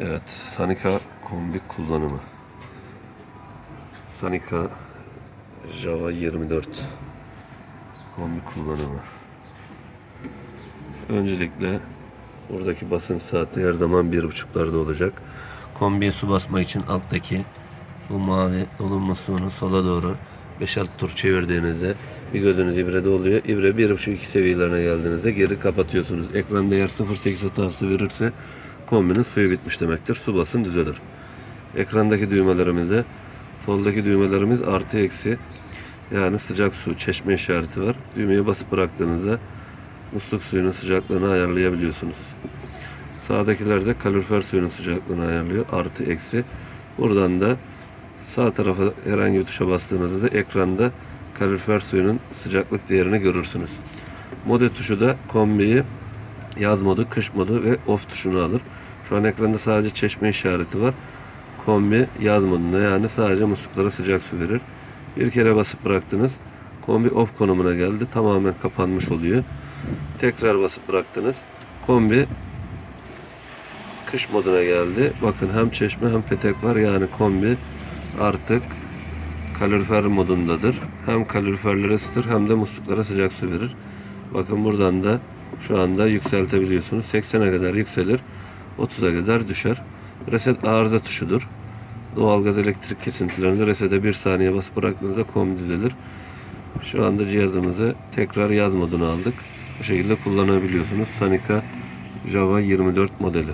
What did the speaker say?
Evet, Sanika kombi kullanımı. Sanika Java 24 kombi kullanımı. Öncelikle buradaki basınç saati her zaman bir buçuklarda olacak. Kombiye su basma için alttaki bu mavi dolum musluğunu sola doğru 5-6 tur çevirdiğinizde bir gözünüz ibrede oluyor. İbre 1.5-2 seviyelerine geldiğinizde geri kapatıyorsunuz. Ekranda eğer 0.8 hatası verirse kombinin suyu bitmiş demektir. Su basın düzelir. Ekrandaki düğmelerimizde soldaki düğmelerimiz artı eksi yani sıcak su çeşme işareti var. Düğmeye basıp bıraktığınızda musluk suyunun sıcaklığını ayarlayabiliyorsunuz. Sağdakiler de kalorifer suyunun sıcaklığını ayarlıyor. Artı eksi. Buradan da sağ tarafa herhangi bir tuşa bastığınızda da ekranda kalorifer suyunun sıcaklık değerini görürsünüz. Mode tuşu da kombiyi yaz modu, kış modu ve off tuşunu alır. Şu an ekranda sadece çeşme işareti var. Kombi yaz modunda yani sadece musluklara sıcak su verir. Bir kere basıp bıraktınız. Kombi off konumuna geldi. Tamamen kapanmış oluyor. Tekrar basıp bıraktınız. Kombi kış moduna geldi. Bakın hem çeşme hem petek var. Yani kombi artık kalorifer modundadır. Hem kaloriferlere ısıtır hem de musluklara sıcak su verir. Bakın buradan da şu anda yükseltebiliyorsunuz. 80'e kadar yükselir. 30'a kadar düşer. Reset arıza tuşudur. Doğalgaz elektrik kesintilerinde resete bir saniye basıp bıraktığınızda kombi düzelir. Şu anda cihazımızı tekrar yaz moduna aldık. Bu şekilde kullanabiliyorsunuz. Sanika Java 24 modeli.